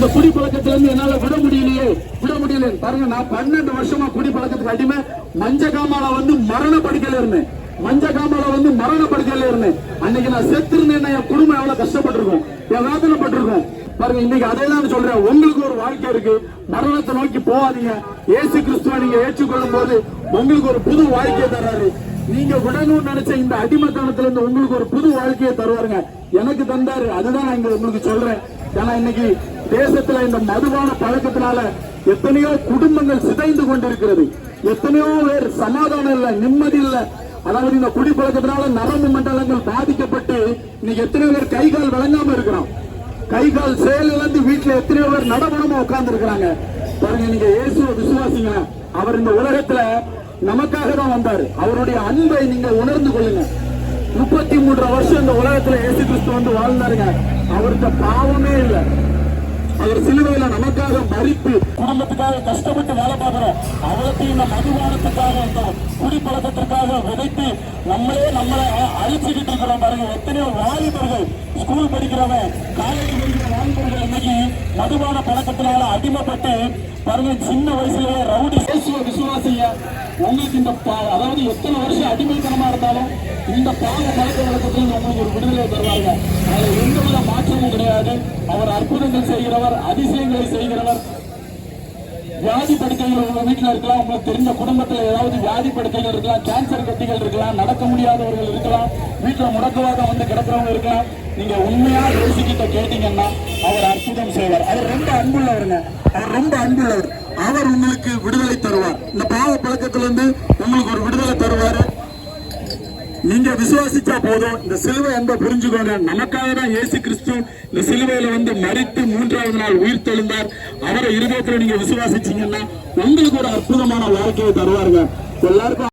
இந்த குடி பழக்கத்துல இருந்து என்னால விட முடியலையே. விட முடியல. பாருங்க நான் பன்னெண்டு வருஷமா குடி பழக்கத்துக்கு அடிமை. மஞ்ச காமால வந்து மரண படுக்கையில இருந்தேன். மஞ்ச காமால வந்து மரண படுக்கையில இருந்தேன். அன்னைக்கு நான் செத்து இருந்தேன் என் குடும்பம் எவ்வளவு கஷ்டப்பட்டிருக்கும்? என் வேதனைப்பட்டிருக்கும் பாருங்க இன்னைக்கு அதே தான் சொல்றேன். உங்களுக்கு ஒரு வாழ்க்கை இருக்கு. மரணத்தை நோக்கி போகாதீங்க. ஏசு கிறிஸ்துவ நீங்க ஏற்றுக்கொள்ளும் போது உங்களுக்கு ஒரு புது வாழ்க்கையை தர்றாரு நீங்க விடணும்னு நினைச்ச இந்த அடிமத்தனத்துல இருந்து உங்களுக்கு ஒரு புது வாழ்க்கையை தருவாருங்க. எனக்கு தந்தாரு. அதுதான் நான் இங்க உங்களுக்கு சொல்றேன். ஏன்னா இன்னைக்கு தேசத்துல இந்த மதுவான பழக்கத்தினால எத்தனையோ குடும்பங்கள் சிதைந்து கொண்டிருக்கிறது. எத்தனையோ பேர் சமாதானம் இல்ல நிம்மதி இல்ல. அதாவது இந்த குடிப்பழக்கத்தினால நரம்பு மண்டலங்கள் பாதிக்கப்பட்டு இன்னைக்கு எத்தனையோ பேர் கை கால் விளங்காம இருக்கிறோம். கை கால் செயல் இழந்து வீட்டுல எத்தனையோ பேர் நடமணமா உட்கார்ந்து இருக்கிறாங்க. பாருங்க நீங்க இயேசுவை விசுவாசிங்க. அவர் இந்த உலகத்துல நமக்காக தான் வந்தாரு. அவருடைய அன்பை நீங்க உணர்ந்து கொள்ளுங்க. முப்பத்தி மூன்று வருஷம் இந்த உலகத்துல இயேசு கிறிஸ்து வந்து வாழ்ந்தாருங்க. அவர்கிட்ட பாவமே இல்லை. நமக்காக குடும்பத்துக்காக கஷ்டப்பட்டு வேலை பார்க்கிறோம் அவலத்தையும் இந்த மதுபானத்துக்காக இந்த குடிப்பழக்கத்திற்காக விதைத்து நம்மளே நம்மளை அழிச்சுக்கிட்டு இருக்கிறோம் பாருங்க எத்தனையோ வாலிபர்கள் ஸ்கூல் படிக்கிறவன் காலேஜ் படிக்கிற வாலிபர்கள் இன்னைக்கு மதுவான பழக்கத்தினால அடிமைப்பட்டு பாருங்க சின்ன வயசுலயே ரவுடி பேசுவ விசுவாசிய உங்களுக்கு இந்த அதாவது எத்தனை வருஷம் அடிமைத்தனமா இருந்தாலும் இந்த பாவ பழக்க வழக்கத்தில் உங்களுக்கு ஒரு விடுதலை தருவாங்க அதில் எந்த வித மாற்றமும் கிடையாது. அவர் அற்புதங்கள் செய்கிறவர் அதிசயங்களை செய்கிறவர். வியாதி படுக்கைகள் உங்க வீட்டில் இருக்கலாம் உங்களுக்கு தெரிஞ்ச குடும்பத்தில் ஏதாவது வியாதி படுக்கைகள் இருக்கலாம் கேன்சர் கட்டிகள் இருக்கலாம் நடக்க முடியாதவர்கள் இருக்கலாம் வீட்டில் முடக்கவாதம் வந்து கிடக்கிறவங்க இருக்கலாம் நீங்க உண்மையா யோசிக்கிட்ட கேட்டீங்கன்னா அவர் அற்புதம் செய்வார். அவர் ரொம்ப அன்புள்ளவருங்க. அவர் ரொம்ப அன்புள்ளவர். அவர் உங்களுக்கு விடுதலை தருவார். இந்த பாவ பழக்கத்திலிருந்து உங்களுக்கு ஒரு விடுதலை தருவாரு. நீங்க விசுவாசிச்சா போதும். இந்த சிலுவை என்ப புரிஞ்சுக்கோங்க. நமக்காக தான் ஏசு கிறிஸ்து இந்த சிலுவையில வந்து மறித்து மூன்றாவது நாள் உயிர் தெழுந்தார். அவரை இருதயத்துல நீங்க விசுவாசிச்சீங்கன்னா உங்களுக்கு ஒரு அற்புதமான வாழ்க்கையை தருவாருங்க. எல்லாருக்கும்